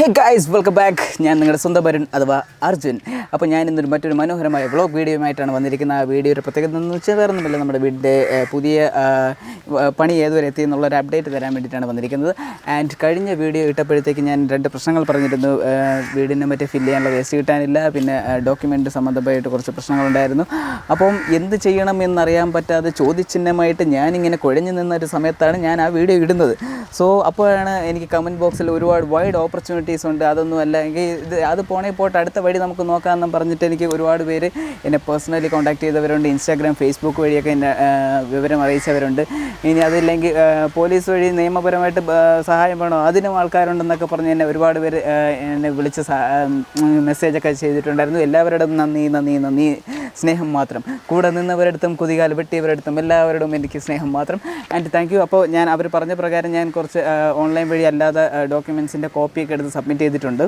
Hey guys welcome back ഞാൻ നിങ്ങളുടെ സ്വന്തം വരുൺ അഥവാ അർജുൻ. അപ്പോൾ ഞാൻ ഇന്നൊരു മറ്റൊരു മനോഹരമായ വ്ളോഗ് വീഡിയോയുമായിട്ടാണ് വന്നിരിക്കുന്നത്. ആ വീഡിയോയുടെ പ്രത്യേകത എന്ന് വെച്ചാൽ വേറെ ഒന്നുമില്ല നമ്മുടെ വീടിന്റെ പുതിയ പണി ഏതുവരെ എത്തി എന്നുള്ളൊരു അപ്ഡേറ്റ് തരാൻ വേണ്ടിയിട്ടാണ് വന്നിരിക്കുന്നത്. ആൻഡ് കഴിഞ്ഞ വീഡിയോ ഇട്ടപ്പോഴത്തേക്ക് ഞാൻ രണ്ട് പ്രശ്നങ്ങൾ പറഞ്ഞിരുന്നു. വീടിനെ മറ്റേ ഫില്ല് ചെയ്യാനുള്ള വേസ്റ്റ് കിട്ടാനില്ല. പിന്നെ ഡോക്യുമെന്റ് സംബന്ധമായിട്ട് കുറച്ച് പ്രശ്നങ്ങളുണ്ടായിരുന്നു. അപ്പം എന്ത് ചെയ്യണം എന്നറിയാൻ പറ്റാതെ ചോദ്യചിഹ്നമായിട്ട് ഞാനിങ്ങനെ കുഴഞ്ഞു നിന്ന ഒരു സമയത്താണ് ഞാൻ ആ വീഡിയോ ഇടുന്നത്. സോ അപ്പോഴാണ് എനിക്ക് കമന്റ് ബോക്സിൽ ഒരുപാട് വൈഡ് ഓപ്പർച്യൂണിറ്റീസ് ഉണ്ട് അതൊന്നും അല്ല എങ്കിൽ ഇത് അത് പോണേ പോട്ട് അടുത്ത വഴി നമുക്ക് നോക്കാമെന്നും പറഞ്ഞിട്ട് എനിക്ക് ഒരുപാട് പേര് എന്നെ പേഴ്സണലി കോൺടാക്ട് ചെയ്തവരുണ്ട്. ഇൻസ്റ്റാഗ്രാം ഫേസ്ബുക്ക് വഴിയൊക്കെ എന്നെ വിവരം അറിയിച്ചവരുണ്ട്. ഇനി അതില്ലെങ്കിൽ പോലീസ് വഴി നിയമപരമായിട്ട് സഹായം വേണോ? അതിനും ആൾക്കാരുണ്ടെന്നൊക്കെ പറഞ്ഞ് എന്നെ ഒരുപാട് പേര് എന്നെ വിളിച്ച് മെസ്സേജൊക്കെ ചെയ്തിട്ടുണ്ടായിരുന്നു. എല്ലാവരോടും നന്ദി നന്ദി നന്ദി. സ്നേഹം മാത്രം. കൂടെ നിന്നവരടുത്തും കുതികാൽ വെട്ടിയവരടുത്തും എല്ലാവരോടും എനിക്ക് സ്നേഹം മാത്രം. ആൻഡ് താങ്ക് യു അപ്പോൾ ഞാൻ അവർ പറഞ്ഞ പ്രകാരം ഞാൻ കുറച്ച് ഓൺലൈൻ വഴി അല്ലാതെ ഡോക്യുമെൻസിന്റെ കോപ്പിയൊക്കെ എടുത്ത് സബ്മിറ്റ് ചെയ്തിട്ടുണ്ട്.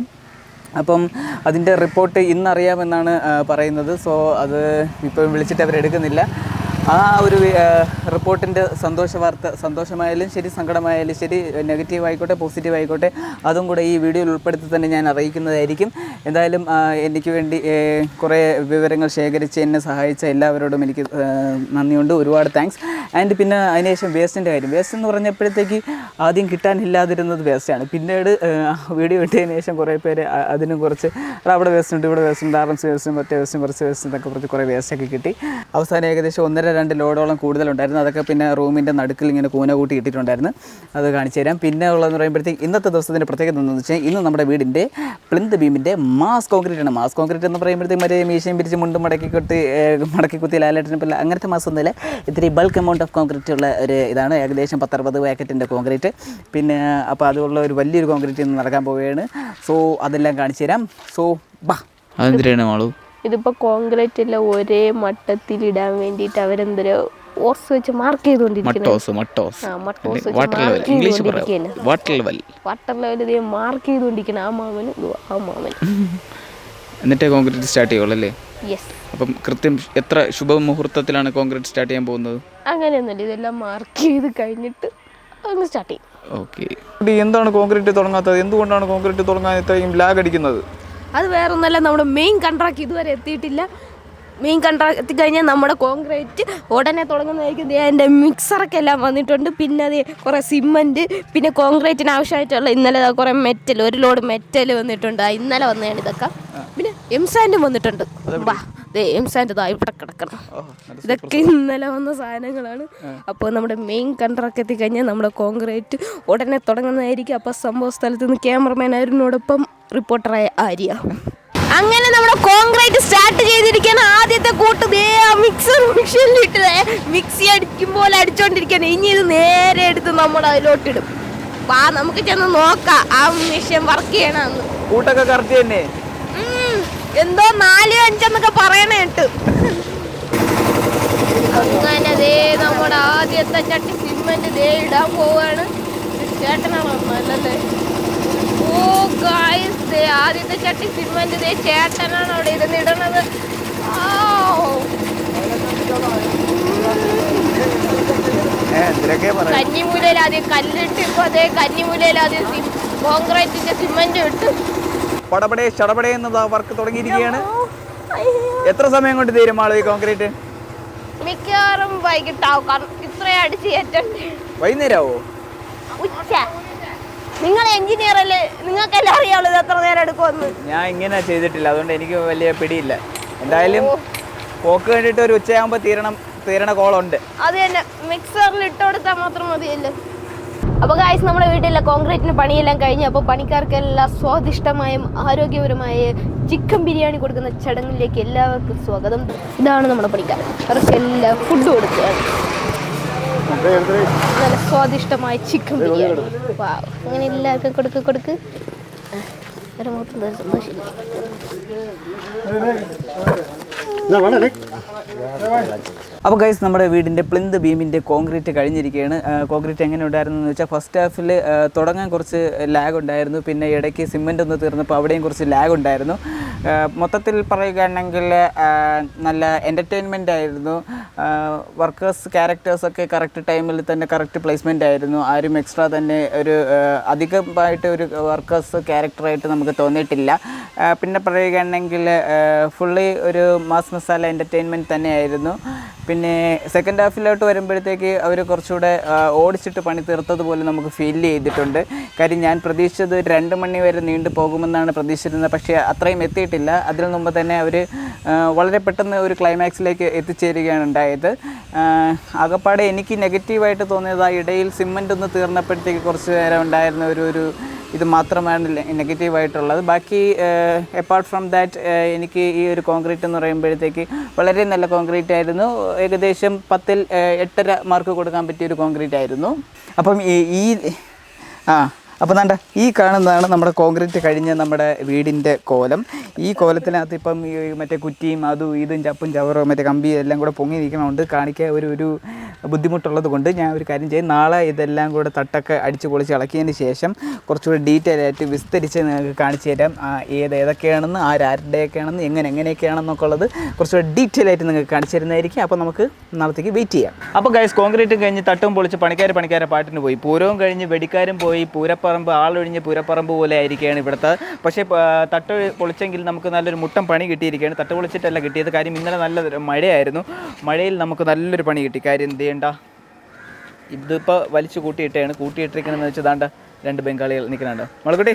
അപ്പം അതിന്റെ റിപ്പോർട്ട് ഇന്നറിയാമെന്നാണ് പറയുന്നത്. സോ അത് ഇപ്പം വിളിച്ചിട്ട് അവരെടുക്കുന്നില്ല. ആ ഒരു റിപ്പോർട്ടിന്റെ സന്തോഷ വാർത്ത സന്തോഷമായാലും ശരി സങ്കടമായാലും ശരി നെഗറ്റീവ് ആയിക്കോട്ടെ പോസിറ്റീവ് ആയിക്കോട്ടെ അതും കൂടെ ഈ വീഡിയോയിൽ ഉൾപ്പെടുത്തി തന്നെ ഞാൻ അറിയിക്കുന്നതായിരിക്കും. എന്തായാലും എനിക്ക് വേണ്ടി കുറേ വിവരങ്ങൾ ശേഖരിച്ച് എന്നെ സഹായിച്ച എല്ലാവരോടും എനിക്ക് നന്ദിയുണ്ട്. ഒരുപാട് താങ്ക്സ്. ആൻഡ് പിന്നെ അതിനുശേഷം വേസ്റ്റിന്റെ കാര്യം. വേസ്റ്റ് എന്ന് പറഞ്ഞപ്പോഴത്തേക്ക് ആദ്യം കിട്ടാനില്ലാതിരുന്നത് വേസ്റ്റാണ്. പിന്നീട് വീഡിയോ ഇട്ടതിന് ശേഷം കുറേ പേര് അതിനും കുറച്ച് "എടാ, അവിടെ വേസ്റ്റ് ഉണ്ട് ഇവിടെ വേസ്റ്റ് ഉണ്ട് ആർ എം വേസ്റ്റും മറ്റേ വേസ്റ്റും കുറച്ച് വേസ്റ്റ് എന്നൊക്കെ കുറച്ച് കുറേ വേസ്റ്റൊക്കെ കിട്ടി. അവസാനം ഏകദേശം ഒന്നര രണ്ട് ലോഡോളം കൂടുതലുണ്ടായിരുന്നു. അതൊക്കെ പിന്നെ റൂമിന്റെ നടുക്കിൽ ഇങ്ങനെ കൂന കൂട്ടി ഇട്ടിട്ടുണ്ടായിരുന്നു. അത് കാണിച്ചു തരാം. പിന്നെ ഉള്ളതെന്ന് പറയുമ്പോഴത്തേക്ക് ഇന്നത്തെ ദിവസത്തിന്റെ പ്രത്യേകത എന്താണെന്ന് വെച്ചാൽ ഇന്ന് നമ്മുടെ വീടിന്റെ പ്ലിന്ത് ബീമിന്റെ മാസ് കോൺക്രീറ്റ് ആണ് മാസ് കോൺക്രീറ്റ് എന്ന് പറയുമ്പോഴത്തേക്ക് മറ്റേ മീശയും പിരിച്ച് മുണ്ട് മടക്കി കൊട്ടി മടക്കി കുത്തി ലാലേട്ടിന് പോലെ അങ്ങനത്തെ മാസം ഒന്നുമില്ല. ഇത്തിരി ബൾക്ക് എമൗണ്ട് ഓഫ് കോൺക്രീറ്റ് ഉള്ള ഒരു ഇതാണ്. ഏകദേശം പത്തറുപത് പാക്കറ്റിന്റെ കോൺക്രീറ്റ്. പിന്നെ അപ്പോൾ അതുള്ള ഒരു വലിയൊരു കോൺക്രീറ്റ് ഇന്ന് നടക്കാൻ പോവുകയാണ്. സോ അതെല്ലാം കാണിച്ചു തരാം. സോ ബാ. അതെന്തിനാണ് മാളു? ഇതിപ്പോ കോൺക്രീറ്റ് എല്ലാം ഒരേ മട്ടത്തിൽ ഇടാൻ വേണ്ടിയിട്ട് അവരെന്തോ ഓർസ് വെച്ച് മാർക്ക് ചെയ്തുകൊണ്ടിരിക്കുന്നത് മട്ടോസ് മട്ടോസ്. ആ മട്ടോസ് വാട്ടർ ലെവൽ മാർക്ക് പറയാം വാട്ടർ ലെവൽ വാട്ടർ ലെവൽ ഇതേ മാർക്ക് ചെയ്തുകൊണ്ടിരിക്കണം ആ മാമന് ആ മാമൻ എന്നിട്ടേ കോൺക്രീറ്റ് സ്റ്റാർട്ട് ചെയ്യുള്ളൂ അല്ലേ? അപ്പം കൃത്യം എത്ര ശുഭമുഹൂർത്തത്തിലാണ് കോൺക്രീറ്റ് സ്റ്റാർട്ട് ചെയ്യാൻ പോകുന്നത്? അങ്ങനെയൊന്നുമില്ല ഇതെല്ലാം മാർക്ക് ചെയ്ത് കഴിഞ്ഞിട്ട് അങ്ങ് സ്റ്റാർട്ട് ചെയ്യും. ഓക്കെ എന്താണ് കോൺക്രീറ്റ് തുടങ്ങാത്തത്? എന്തുകൊണ്ടാണ് കോൺക്രീറ്റ് തുടങ്ങാൻ ഇത്രയും ലാഗ് അടിക്കുന്നത്? അത് വേറെ ഒന്നല്ല നമ്മുടെ മെയിൻ കൺട്രാക്ട് ഇതുവരെ എത്തിയിട്ടില്ല. മെയിൻ കൺട്രാക്ട് എത്തിക്കഴിഞ്ഞാൽ നമ്മുടെ കോൺക്രീറ്റ് ഉടനെ തുടങ്ങുന്നതായിരിക്കും. ദേ അതിന്റെ മിക്സറൊക്കെ എല്ലാം വന്നിട്ടുണ്ട്. പിന്നെ അത് കുറേ സിമ്മന്റ് പിന്നെ കോൺക്രീറ്റിന് ആവശ്യമായിട്ടുള്ള ഇന്നലെ കുറേ മെറ്റൽ ഒരു ലോഡ് മെറ്റൽ വന്നിട്ടുണ്ട്. ആ ഇന്നലെ വന്നതാണ് ഇതൊക്കെ. പിന്നെ എം സാൻഡും വന്നിട്ടുണ്ട്. വാ എം സാൻഡ് ഇതാ ഇവിടെ കിടക്കണം. ഇതൊക്കെ ഇന്നലെ വന്ന സാധനങ്ങളാണ്. അപ്പോൾ നമ്മുടെ മെയിൻ കൺട്രാക്ട് എത്തിക്കഴിഞ്ഞാൽ നമ്മുടെ കോൺക്രീറ്റ് ഉടനെ തുടങ്ങുന്നതായിരിക്കും. അപ്പോൾ സംഭവ സ്ഥലത്ത് നിന്ന് ക്യാമറമാൻ അരുണിനോടൊപ്പം റിപ്പോർട്ടറായ ആര്യ. അങ്ങനെ നമ്മുടെ കോൺക്രീറ്റ് സ്റ്റാർട്ട് ചെയ്തിരിക്കുന്ന ആദ്യത്തെ കൂട്ട് ദേ മിക്സർ മിക്സിയിലിട്ട് മിക്സി അടിക്കുമ്പോൾ അടിച്ചോണ്ടിരിക്കുകയാണ്. ഇനി ഇത് നേരെ എടുത്ത് നമ്മൾ അതിലോട്ടിടും. വാ നമുക്ക് ചെന്ന് നോക്കാം. ആ മെഷീൻ വർക്ക് ചെയ്യണമെന്ന് കൂട്ടൊക്കെ കറക്റ്റ് തന്നെ. എന്തോ നാല് അഞ്ചെന്നൊക്കെ പറയണ കേട്ട്. അങ്ങനെ ദേ നമ്മുടെ ആദ്യത്തെ ചട്ടി സിമെന്റ് ദേ ഇടാൻ പോവാണ്. ചേട്ടനാണോ നല്ലത്? ഗായ്സ് ദേ ആദ്യത്തെ ചട്ടി സിമെന്റ് ദേ ചേട്ടനാണ് അവിടെ ഇരുന്ന് ഇടണത്. കന്നിമൂലയിൽ ആദ്യം കല്ലിട്ട് ഇപ്പൊ അതേ കന്നിമൂലയിൽ ആദ്യം കോൺക്രീറ്റിന്റെ സിമെന്റ് ഇട്ട്. പടപടേ ചടപടേ എന്നത് വർക്ക് തുടങ്ങിയിരിക്കുകയാണ്. എത്ര സമയം കൊണ്ട് തീരും ആൾ ഈ കോൺക്രീറ്റ്? മിക്കവാറും വൈകിട്ടാവും. കാരണം ഇത്രയും അടിച്ച് ഏറ്റണ്ടേ വൈകുന്നേരമാവോ? ഉച്ച. നിങ്ങൾ എഞ്ചിനീയർ അല്ലേ? നിങ്ങൾക്കെല്ലാം അറിയാമല്ലോ ഇത് എത്ര നേരം എടുക്കുമെന്ന്. ഞാൻ ഇങ്ങനെ ചെയ്തിട്ടില്ല. അതുകൊണ്ട് എനിക്ക് വലിയ പിടിയില്ല. എന്തായാലും പോക്ക് വേണ്ടിട്ട് ഒരു ഉച്ചയാകുമ്പോൾ തീരണം തീരണ കോളുണ്ട്. അത് തന്നെ. മിക്സറിൽ ഇട്ട് കൊടുത്താൽ മാത്രം മതിയല്ലോ? അപ്പോൾ ഗായ്സ് നമ്മുടെ വീട്ടിലെ കോൺക്രീറ്റിന് പണിയെല്ലാം കഴിഞ്ഞ്. അപ്പോൾ പണിക്കാർക്കെല്ലാം സ്വാദിഷ്ടമായും ആരോഗ്യപരമായ ചിക്കൻ ബിരിയാണി കൊടുക്കുന്ന ചടങ്ങിലേക്ക് എല്ലാവർക്കും സ്വാഗതം. ഇതാണ് നമ്മുടെ പണിക്കാർ അവർക്ക് എല്ലാം ഫുഡ് കൊടുക്കുകയാണ്. നല്ല സ്വാദിഷ്ടമായ ചിക്കൻ ബിരിയാണി. അങ്ങനെ എല്ലാവർക്കും കൊടുക്ക് കൊടുക്ക്. ഒരു മൊത്തം സന്തോഷമില്ല അപ്പോൾ ഗൈസ് നമ്മുടെ വീടിന്റെ പ്ലിന്ത് ബീമിന്റെ കോൺക്രീറ്റ് കഴിഞ്ഞിരിക്കുകയാണ് കോൺക്രീറ്റ് എങ്ങനെ ഉണ്ടായിരുന്നു എന്ന് വെച്ചാൽ ഫസ്റ്റ് ഹാഫിൽ തുടങ്ങാൻ കുറച്ച് ലാഗ് ഉണ്ടായിരുന്നു. പിന്നെ ഇടയ്ക്ക് സിമെന്റ് ഒന്ന് തീർന്നപ്പോൾ അവിടെയും കുറച്ച് ലാഗ് ഉണ്ടായിരുന്നു. മൊത്തത്തിൽ പറയുകയാണെങ്കിൽ നല്ല എന്റർടൈൻമെന്റ് ആയിരുന്നു. വർക്കേഴ്സ് ക്യാരക്ടേഴ്സൊക്കെ കറക്റ്റ് ടൈമിൽ തന്നെ കറക്റ്റ് പ്ലേസ്മെന്റ് ആയിരുന്നു. ആരും എക്സ്ട്രാ തന്നെ ഒരു അധികമായിട്ട് ഒരു വർക്കേഴ്സ് ക്യാരക്ടറായിട്ട് നമുക്ക് തോന്നിയിട്ടില്ല. പിന്നെ പറയുകയാണെങ്കിൽ ഫുള്ളി ഒരു മാസ് മസാല എന്റർടൈൻമെന്റ് തന്നെയായിരുന്നു. പിന്നെ സെക്കൻഡ് ഹാഫിലോട്ട് വരുമ്പോഴത്തേക്ക് അവർ കുറച്ചുകൂടെ ഓടിച്ചിട്ട് പണി തീർത്തതുപോലെ നമുക്ക് ഫീൽ ചെയ്തിട്ടുണ്ട്. കാര്യം ഞാൻ പ്രതീക്ഷിച്ചത് രണ്ട് മണി വരെ നീണ്ടു പോകുമെന്നാണ് പ്രതീക്ഷിച്ചിരുന്നത്. പക്ഷേ അത്രയും എത്തിയിട്ടില്ല. അതിനു മുമ്പ് തന്നെ അവർ വളരെ പെട്ടെന്ന് ഒരു ക്ലൈമാക്സിലേക്ക് എത്തിച്ചേരുകയാണ് ഉണ്ടായത്. ആകപ്പാടെ എനിക്ക് നെഗറ്റീവായിട്ട് തോന്നിയത് ആ ഇടയിൽ സിമന്റ് ഒന്ന് തീർന്നപ്പോഴത്തേക്ക് കുറച്ച് നേരം ഉണ്ടായിരുന്ന ഒരു ഒരു ഇത് മാത്രമാണ് നെഗറ്റീവായിട്ടുള്ളത് ബാക്കി അപ്പാർട്ട് ഫ്രം ദാറ്റ് എനിക്ക് ഈ ഒരു കോൺക്രീറ്റ് എന്ന് പറയുമ്പോഴത്തേക്ക് വളരെ നല്ല കോൺക്രീറ്റ് ആയിരുന്നു. ഏകദേശം പത്തിൽ എട്ടര മാർക്ക് കൊടുക്കാൻ പറ്റിയ ഒരു കോൺക്രീറ്റ് ആയിരുന്നു. അപ്പം ഈ ആ അപ്പോൾ നല്ല ഈ കാണുന്നതാണ് നമ്മുടെ കോൺക്രീറ്റ് കഴിഞ്ഞ നമ്മുടെ വീടിന്റെ കോലം. ഈ കോലത്തിനകത്ത് ഇപ്പം ഈ മറ്റേ കുറ്റിയും അതും ഇതും ചപ്പും ചവറും മറ്റേ കമ്പിയും എല്ലാം കൂടെ പൊങ്ങി നിൽക്കണമുണ്ട് കാണിക്കാൻ ഒരു ഒരു ബുദ്ധിമുട്ടുള്ളത് കൊണ്ട് ഞാൻ ഒരു കാര്യം ചെയ്യും. നാളെ ഇതെല്ലാം കൂടെ തട്ടൊക്കെ അടിച്ച് പൊളിച്ച് ഇളക്കിയതിന് ശേഷം കുറച്ചുകൂടി ഡീറ്റെയിൽ ആയിട്ട് വിസ്തരിച്ച് നിങ്ങൾക്ക് കാണിച്ചു തരാം. ഏത് ഏതൊക്കെയാണെന്ന് ആരാരുടെയൊക്കെയാണെന്ന് എങ്ങനെ എങ്ങനെയൊക്കെയാണെന്നൊക്കെ ഉള്ളത് കുറച്ചുകൂടി ഡീറ്റെയിൽ ആയിട്ട് നിങ്ങൾക്ക് കാണിച്ചു തരുന്നതായിരിക്കും. അപ്പോൾ നമുക്ക് നാളത്തേക്ക് വെയിറ്റ് ചെയ്യാം. അപ്പോൾ ഗൈസ് കോൺക്രീറ്റ് കഴിഞ്ഞ് തട്ടും പൊളിച്ച് പണിക്കാർ പണിക്കാരെ പാട്ടിന് പോയി. പൂരവും കഴിഞ്ഞ് വെടിക്കാരും പോയി പൂരപ്പറമ്പ് ആളൊഴിഞ്ഞ് പൂരപ്പറമ്പ് പോലെ ആയിരിക്കുകയാണ് ഇവിടുത്തെ. പക്ഷേ തട്ട് പൊളിച്ചെങ്കിൽ നമുക്ക് നല്ലൊരു മുട്ടം പണി കിട്ടിയിരിക്കുകയാണ്. തട്ട് പൊളിച്ചിട്ടല്ല കിട്ടിയത്. കാര്യം ഇന്നലെ നല്ല മഴയായിരുന്നു. മഴയിൽ നമുക്ക് നല്ലൊരു പണി കിട്ടി. കാര്യം എന്ത് ചെയ്യണ്ട? ഇതിപ്പോൾ വലിച്ചു കൂട്ടിയിട്ടാണ്. കൂട്ടിയിട്ടിരിക്കണമെന്ന് വെച്ചാൽ ദാണ്ട രണ്ട് ബംഗാളികൾ നിൽക്കുന്നുണ്ട്. മളക്കുട്ടി?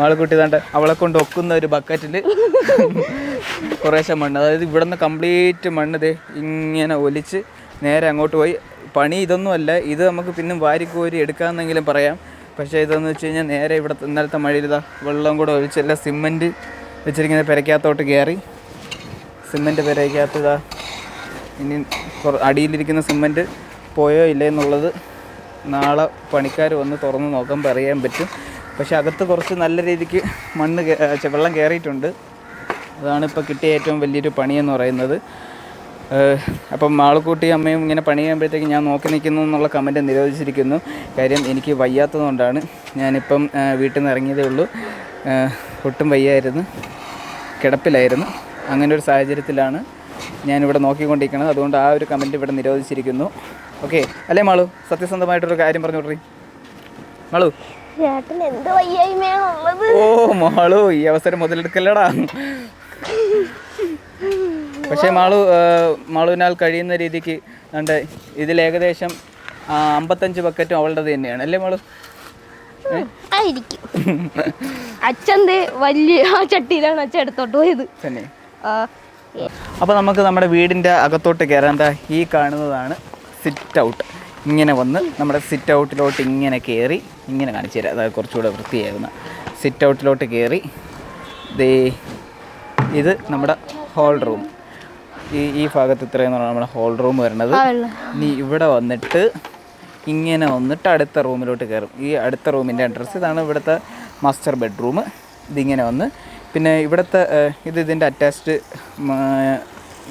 മാളക്കുട്ടി ദാണ്ട അവളെ കൊണ്ട് ഒക്കുന്ന ഒരു ബക്കറ്റിൽ കുറേശ്ശെ മണ്ണ്. അതായത് ഇവിടുന്ന് കംപ്ലീറ്റ് മണ്ണ് ദേ ഇങ്ങനെ ഒലിച്ച് നേരെ അങ്ങോട്ട് പോയി പണി ഇതൊന്നുമല്ല. ഇത് നമുക്ക് പിന്നെ വാരിക്കോരി എടുക്കാമെന്നെങ്കിലും പറയാം. പക്ഷേ ഇതെന്ന് വെച്ച് കഴിഞ്ഞാൽ നേരെ ഇവിടെ ഇന്നലത്തെ മഴയിൽ ഇതാ വെള്ളം കൂടെ ഒഴിച്ചല്ല സിമന്റ് വെച്ചിരിക്കുന്ന പെരക്കകത്തോട്ട് കയറി. സിമന്റ് പെരയ്ക്കകത്ത് ഇതാ ഇനി അടിയിലിരിക്കുന്ന സിമന്റ് പോയോ ഇല്ലേ എന്നുള്ളത് നാളെ പണിക്കാർ വന്ന് തുറന്ന് നോക്കുമ്പോൾ അറിയാൻ പറ്റും. പക്ഷെ അകത്ത് കുറച്ച് നല്ല രീതിക്ക് മണ്ണ് വെള്ളം കയറിയിട്ടുണ്ട്. അതാണ് ഇപ്പോൾ കിട്ടിയ ഏറ്റവും വലിയൊരു പണിയെന്ന് പറയുന്നത്. അപ്പം ആളുകൂട്ടി അമ്മയും ഇങ്ങനെ പണി ചെയ്യുമ്പോഴത്തേക്ക് ഞാൻ നോക്കി നിൽക്കുന്നു എന്നുള്ള കമന്റ് നിരോധിച്ചിരിക്കുന്നു. കാര്യം എനിക്ക് വയ്യാത്തതുകൊണ്ടാണ് ഞാനിപ്പം വീട്ടിൽ നിന്ന് ഇറങ്ങിയതേ ഉള്ളൂ. ഒട്ടും വയ്യായിരുന്നു. കിടപ്പിലായിരുന്നു. അങ്ങനെ ഒരു സാഹചര്യത്തിലാണ് ഞാനിവിടെ നോക്കിക്കൊണ്ടിരിക്കുന്നത്. അതുകൊണ്ട് ആ ഒരു കമന്റ് ഇവിടെ നിരോധിച്ചിരിക്കുന്നു. ഓക്കെ. അല്ലേ മാളു? സത്യസന്ധമായിട്ടൊരു കാര്യം പറഞ്ഞു വിടറി മാളു? ഓ മാളു ഈ അവസരം മുതലെടുക്കല്ലടാ. പക്ഷേ മാളു മാളുവിനാൽ കഴിയുന്ന രീതിക്ക് ഉണ്ട് ഇതിൽ ഏകദേശം അമ്പത്തഞ്ച് ബക്കറ്റും അവളുടെ തന്നെയാണ്. അല്ലേ മാളു? ആയിരിക്കും. അച്ഛൻ വലിയ ആ ചട്ടിയിലാണ് അച്ഛൻ എടുത്തോട്ട് പോയത്. തന്നെ. അപ്പോൾ നമുക്ക് നമ്മുടെ വീടിന്റെ അകത്തോട്ട് കയറാൻ എന്താ ഈ കാണുന്നതാണ് സിറ്റ് ഔട്ട് ഇങ്ങനെ വന്ന് നമ്മുടെ സിറ്റ് ഔട്ടിലോട്ട് ഇങ്ങനെ കയറി ഇങ്ങനെ കാണിച്ചു തരാം. അതായത് കുറച്ചുകൂടെ വൃത്തിയായിരുന്ന. സിറ്റ് ഔട്ടിലോട്ട് കയറി ദേ ഇത് നമ്മുടെ ഹോൾ റൂം ഈ ഈ ഭാഗത്ത് ഇത്രയും നമ്മുടെ ഹോൾ റൂം വരുന്നത്. നീ ഇവിടെ വന്നിട്ട് ഇങ്ങനെ വന്നിട്ട് അടുത്ത റൂമിലോട്ട് കയറും. ഈ അടുത്ത റൂമിന്റെ അഡ്രസ്സ് ഇതാണ് ഇവിടുത്തെ മാസ്റ്റർ ബെഡ്റൂം ഇതിങ്ങനെ വന്ന് പിന്നെ ഇവിടുത്തെ ഇത് ഇതിന്റെ അറ്റാച്ച്ഡ്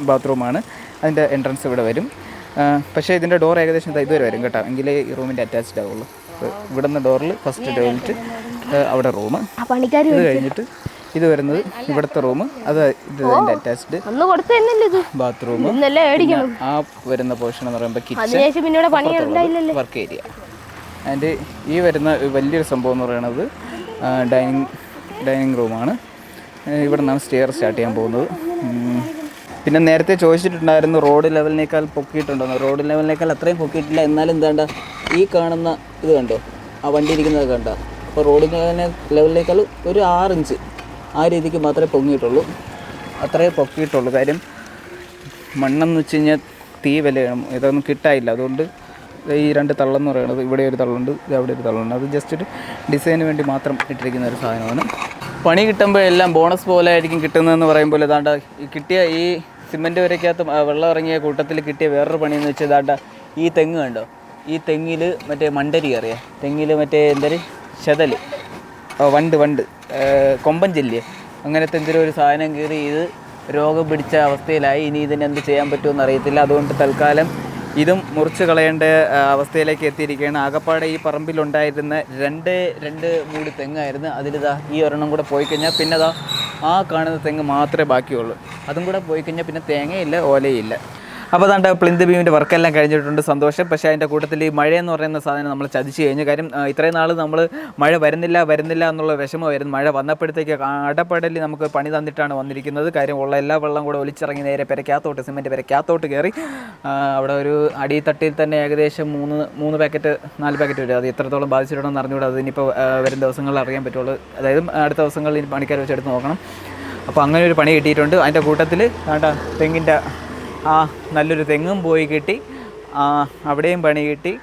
ബാത്റൂമാണ് അതിന്റെ എൻട്രൻസ് ഇവിടെ വരും. പക്ഷേ ഇതിന്റെ ഡോർ ഏകദേശം ഇതുവരെ വരും കേട്ടോ. എങ്കിലേ ഈ റൂമിന്റെ അറ്റാച്ച്ഡ് ആവുള്ളൂ. ഇവിടുന്ന് ഡോറിൽ ഫസ്റ്റ് ടോയ്ലറ്റ് അവിടെ റൂം ഇത് കഴിഞ്ഞിട്ട് ഇത് വരുന്നത് ഇവിടുത്തെ റൂം. അത് ഇത് ഇതിന്റെ അറ്റാച്ച്ഡ് ബാത്റൂം. ആ വരുന്ന പോർഷൻ എന്ന് പറയുമ്പോൾ കിച്ചൺ വർക്ക് ഏരിയ ആൻഡ് ഈ വരുന്ന വലിയൊരു സംഭവം എന്ന് പറയുന്നത് ഡൈനിങ് ഡൈനിങ് റൂമാണ് ഇവിടെ നിന്നാണ് സ്റ്റെയർ സ്റ്റാർട്ട് ചെയ്യാൻ പോകുന്നത്. പിന്നെ നേരത്തെ ചോദിച്ചിട്ടുണ്ടായിരുന്നു റോഡ് ലെവലിനേക്കാൾ പൊക്കിയിട്ടുണ്ടോ റോഡ് ലെവലിനേക്കാൾ അത്രയും പൊക്കിയിട്ടില്ല. എന്നാലും എന്താണ്ട ഈ കാണുന്ന ഇത് കണ്ടോ? ആ വണ്ടി ഇരിക്കുന്നത് കണ്ടോ? അപ്പോൾ റോഡ് ലെവലിനേക്കാൾ ഒരു ആറിഞ്ച് ആ രീതിക്ക് മാത്രമേ പൊങ്ങിയിട്ടുള്ളൂ. അത്രേ പൊക്കിയിട്ടുള്ളൂ. കാര്യം മണ്ണെന്ന് വെച്ച് കഴിഞ്ഞാൽ തീ വിലയാണ്. ഇതൊന്നും കിട്ടായില്ല അതുകൊണ്ട് ഈ രണ്ട് തള്ളെന്ന് പറയുന്നത് ഇവിടെ ഒരു തള്ളുണ്ട് അവിടെ ഒരു തള്ളുണ്ട്. അത് ജസ്റ്റ് ഒരു ഡിസൈന് വേണ്ടി മാത്രം ഇട്ടിരിക്കുന്ന ഒരു സാധനമാണ്. പണി കിട്ടുമ്പോഴെല്ലാം ബോണസ് പോലെ ആയിരിക്കും കിട്ടുന്നതെന്ന് പറയുമ്പോൾ ഇതാണ്ട കിട്ടിയ ഈ സിമെന്റ് വരയ്ക്കകത്ത് വെള്ളം ഇറങ്ങിയ കൂട്ടത്തിൽ കിട്ടിയ വേറൊരു പണിയെന്ന് വെച്ചാൽ ഇതാണ്ട ഈ തെങ്ങ് കണ്ടോ? ഈ തെങ്ങിൽ മറ്റേ മണ്ടരി അറിയാം. തെങ്ങിൽ മറ്റേ എന്തൊരു ശതൽ വണ്ട് വണ്ട്. കൊമ്പൻ ചെല്ലിയെ അങ്ങനത്തെ എന്തെങ്കിലും ഒരു സാധനം കയറി ഇത് രോഗം പിടിച്ച അവസ്ഥയിലായി. ഇനി ഇതിന് എന്ത് ചെയ്യാൻ പറ്റുമെന്ന് അറിയത്തില്ല. അതുകൊണ്ട് തൽക്കാലം ഇതും മുറിച്ച് കളയേണ്ട അവസ്ഥയിലേക്ക് എത്തിയിരിക്കുകയാണ്. ആകപ്പാടെ ഈ പറമ്പിലുണ്ടായിരുന്ന രണ്ട് രണ്ട് മൂടി തെങ്ങായിരുന്നു. അതിലിതാ ഈ ഒരെണ്ണം കൂടെ പോയി കഴിഞ്ഞാൽ പിന്നെ അതാ ആ കാണുന്ന തെങ്ങ് മാത്രമേ ബാക്കിയുള്ളൂ. അതും കൂടെ പോയി കഴിഞ്ഞാൽ പിന്നെ തേങ്ങയില്ല ഓലയില്ല. അപ്പോൾ അതാണ്ട് പ്ലിന്ത് ബീമിന്റെ വർക്കെല്ലാം കഴിഞ്ഞിട്ടുണ്ട് സന്തോഷം. പക്ഷേ അതിന്റെ കൂട്ടത്തിൽ ഈ മഴയെന്ന് പറയുന്ന സാധനം നമ്മൾ ചതിച്ച് കഴിഞ്ഞു. കാര്യം ഇത്രയും നാൾ നമ്മൾ മഴ വരുന്നില്ല വരുന്നില്ല എന്നുള്ള വിഷമമായിരുന്നു മഴ വന്നപ്പോഴത്തേക്ക് അടപ്പടലി നമുക്ക് പണി തന്നിട്ടാണ് വന്നിരിക്കുന്നത്. കാര്യം ഉള്ള എല്ലാ വെള്ളം കൂടെ ഒലിച്ചിറങ്ങി നേരെ പെരക്കകത്തോട്ട് സിമെന്റ് പെരക്കകത്തോട്ട് കയറി അവിടെ ഒരു അടിത്തട്ടിൽ തന്നെ ഏകദേശം മൂന്ന് മൂന്ന് പാക്കറ്റ് നാല് പാക്കറ്റ് വരും. അത് എത്രത്തോളം ബാധിച്ചിട്ടുണ്ടെന്ന് അറിഞ്ഞുകൂടാ. അത് ഇനിയിപ്പോൾ വരും ദിവസങ്ങളിൽ അറിയാൻ പറ്റുള്ളൂ. അതായത് അടുത്ത ദിവസങ്ങളിൽ പണിക്കാർ വെച്ചെടുത്ത് നോക്കണം. അപ്പോൾ അങ്ങനെ ഒരു പണി കിട്ടിയിട്ടുണ്ട്. അതിന്റെ കൂട്ടത്തിൽ വേണ്ട തെങ്ങിന്റെ നല്ലൊരു തെങ്ങും പോയി കിട്ടി. ആ, അവിടെയും പണി കിട്ടി.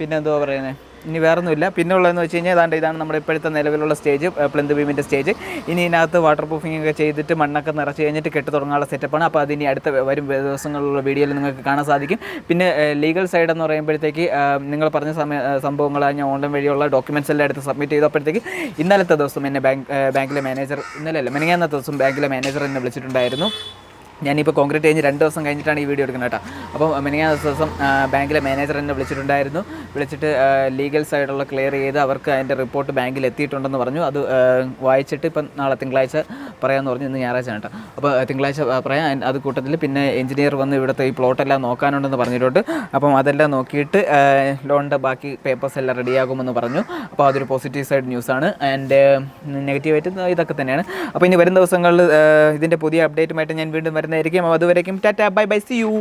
പിന്നെ എന്തുവാ പറയുന്നത് ഇനി വേറൊന്നുമില്ല. പിന്നെ ഉള്ളതെന്ന് വെച്ച് കഴിഞ്ഞാൽ ഏതാണ്ട് ഇതാണ് നമ്മുടെ ഇപ്പോഴത്തെ നിലവിലുള്ള സ്റ്റേജ് പ്ലന്ത് ബീമിന്റെ സ്റ്റേജ്. ഇനി ഇതിനകത്ത് വാട്ടർ പ്രൂഫിംഗ് ഒക്കെ ചെയ്തിട്ട് മണ്ണൊക്കെ നിറച്ച് കഴിഞ്ഞിട്ട് കെട്ട് തുടങ്ങാനുള്ള സെറ്റപ്പാണ് അപ്പോൾ അതിനി അടുത്ത വരും ദിവസങ്ങളിലുള്ള വീഡിയോയിൽ നിങ്ങൾക്ക് കാണാൻ സാധിക്കും. പിന്നെ ലീഗൽ സൈഡ് എന്ന് പറയുമ്പോഴത്തേക്ക് നിങ്ങൾ പറഞ്ഞ സമയ സംഭവങ്ങളാണ് ഞാൻ ഓൺലൈൻ വഴിയുള്ള ഡോക്യുമെന്റ്സ് എല്ലാം എടുത്ത് സബ്മിറ്റ് ചെയ്തപ്പോഴത്തേക്ക് ഇന്നലത്തെ ദിവസം എന്നെ ബാങ്ക് ബാങ്കിലെ മാനേജർ ഇന്നലെ അല്ല മെനങ്ങാന്നത്തെ ദിവസം ബാങ്കിലെ മാനേജർ എന്നെ വിളിച്ചിട്ടുണ്ടായിരുന്നു. ഞാനിപ്പോൾ കോൺക്രീറ്റ് കഴിഞ്ഞ് രണ്ട് ദിവസം കഴിഞ്ഞിട്ടാണ് ഈ വീഡിയോ എടുക്കുന്നത് കേട്ടോ. അപ്പോൾ മിനിയാ ദിവസം ബാങ്കിലെ മാനേജർ എന്നെ വിളിച്ചിട്ടുണ്ടായിരുന്നു. വിളിച്ചിട്ട് ലീഗൽ സൈഡുള്ള ക്ലിയർ ചെയ്ത് അവർക്ക് അതിന്റെ റിപ്പോർട്ട് ബാങ്കിൽ എത്തിയിട്ടുണ്ടെന്ന് പറഞ്ഞു. അത് വായിച്ചിട്ട് ഇപ്പം നാളെ തിങ്കളാഴ്ച പറയാമെന്ന് പറഞ്ഞു. ഇന്ന് ഞായറാഴ്ച കേട്ടോ. അപ്പോൾ തിങ്കളാഴ്ച പറയാം. അത് കൂട്ടത്തിൽ പിന്നെ എഞ്ചിനീയർ വന്ന് ഇവിടുത്തെ ഈ പ്ലോട്ടെല്ലാം നോക്കാനുണ്ടെന്ന് പറഞ്ഞിട്ടുണ്ട്. അപ്പം അതെല്ലാം നോക്കിയിട്ട് ലോണിന്റെ ബാക്കി പേപ്പേഴ്സ് എല്ലാം റെഡിയാകുമെന്ന് പറഞ്ഞു. അപ്പോൾ അതൊരു പോസിറ്റീവ് സൈഡ് ന്യൂസാണ് ആൻഡ് നെഗറ്റീവായിട്ട് ഇതൊക്കെ തന്നെയാണ്. അപ്പോൾ ഇനി വരും ദിവസങ്ങളിൽ ഇതിന്റെ പുതിയ അപ്ഡേറ്റുമായിട്ട് ഞാൻ വീണ്ടും വരുന്നതായിരിക്കും അതുവരേക്കും tata bye bye see you.